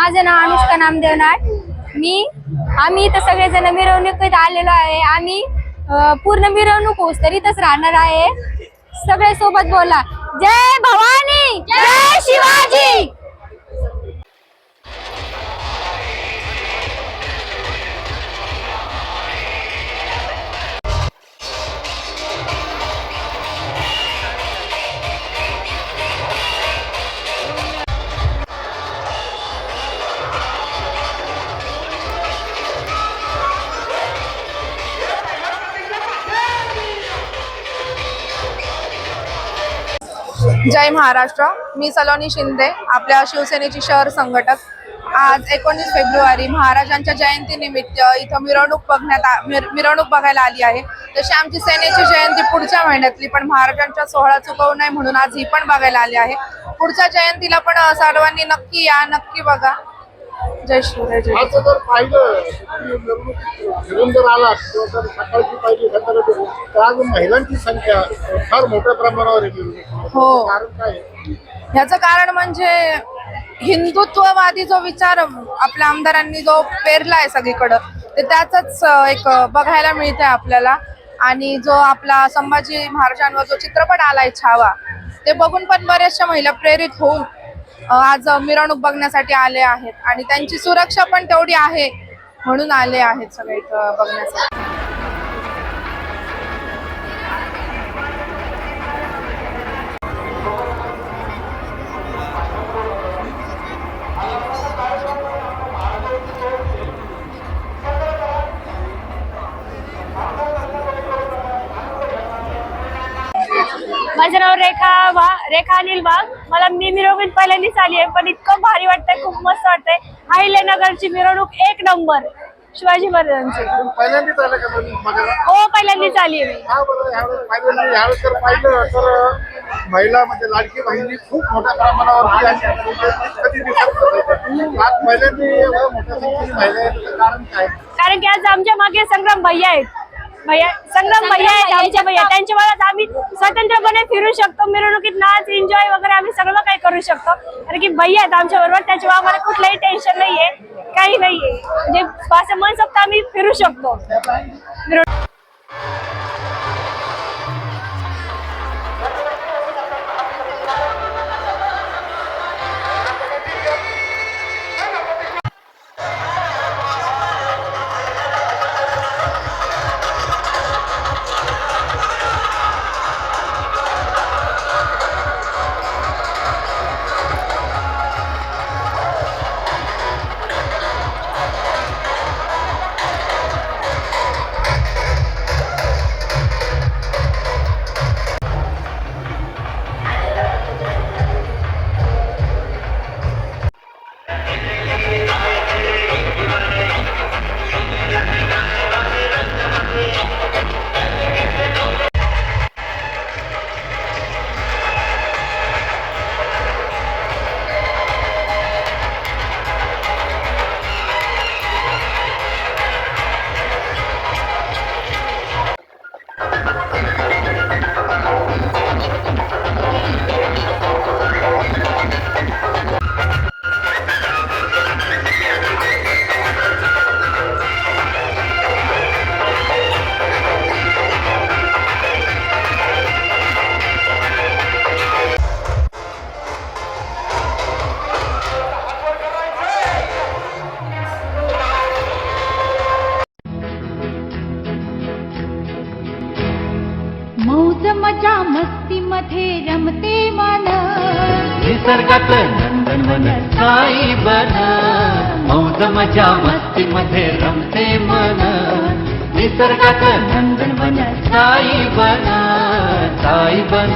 माझं नाव अनुष्का नामदेव नाट मी आम्ही इथं सगळेजण मिरवणुकीत आलेलो आहे. आम्ही पूर्ण मिरवणूक होस तर इथंच राहणार आहे. सगळे सोबत बोला. जय भवानी! जय शिवाजी! जय महाराष्ट्र. मी सलोनी शिंदे आपल्या शिवसेनेची शहर संघटक. आज एकोणीस फेब्रुवारी महाराजांच्या जयंतीनिमित्त इथं मिरवणूक बघण्यात आ- मिर- मिरवणूक बघायला आली आहे. तशी आमची सेनेची जयंती पुढच्या महिन्यातली पण महाराजांचा सोहळा चुकवू नये म्हणून आज ही पण बघायला आली आहे. पुढच्या जयंतीला पण सर्वांनी नक्की या नक्की बघा. जय शिवराय जय असं जर पाहिलं फिरून जर आलात किंवा जर सकाळची पाहिली तर आज महिलांची संख्या फार मोठ्या प्रमाणावर आहे. हो. कारण काय आहे? ह्याचं कारण म्हणजे हिंदुत्ववादी जो विचार आपल्या आमदारांनी जो पेरलाय सगळीकडं ते त्याच एक बघायला मिळतंय आपल्याला आणि जो आपला संभाजी महाराजांवर जो चित्रपट आलाय छावा ते बघून पण बऱ्याचशा महिला प्रेरित होऊन आज मिरवणूक बघण्यासाठी आले आहेत आणि त्यांची सुरक्षा पण तेवढी आहे म्हणून आले आहेत सगळे इथं बघण्यासाठी. माझं नाव रेखा वा रेखा अनिल वाघ. मला मी मिरवणूक पहिल्यांदाच आली आहे पण इतकं भारी वाटतंय खूप मस्त वाटतंय. अहिल्यानगरची मिरवणूक एक नंबर. शिवाजी महाराजांची. पहिल्यांदाच आलं का मिरवणूक बघायला हो पहिल्यांदाच आली आहे मी. हा पाहिलं पाहिलं. तर महिला म्हणजे लाडकी बहिणी खूप मोठ्या प्रमाणावर कधी दिसत नसायच्या. आज पहिल्यांदा एवढ्या मोठ्या संख्येने महिला आहेत. त्याचं कारण काय? कारण की आज आमच्या मागे संग्राम भैया आहेत. भैया संग्राम भैया आहेत आमच्या भैया. त्यांच्या वेळात आम्ही स्वतंत्रपणे फिरू शकतो. मिरवणुकीत नाच एन्जॉय वगैरे आम्ही सगळं काही करू शकतो. कारण की भैया आहेत आमच्या बरोबर त्याच्यामुळे आम्हाला कुठलंही टेन्शन नाहीये. काही नाहीये. म्हणजे असं मनसोक्त आम्ही फिरू शकतो. मध्ये रमते मन। निसर्गात नंदनवन साई बन मौज मस्ती मध्ये रमते मन। निसर्गात नंदनवन साई बन साई बन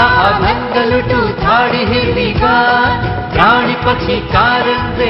अभंग लुटू झाडी हिरवी गार प्राणी पक्षी कारंजे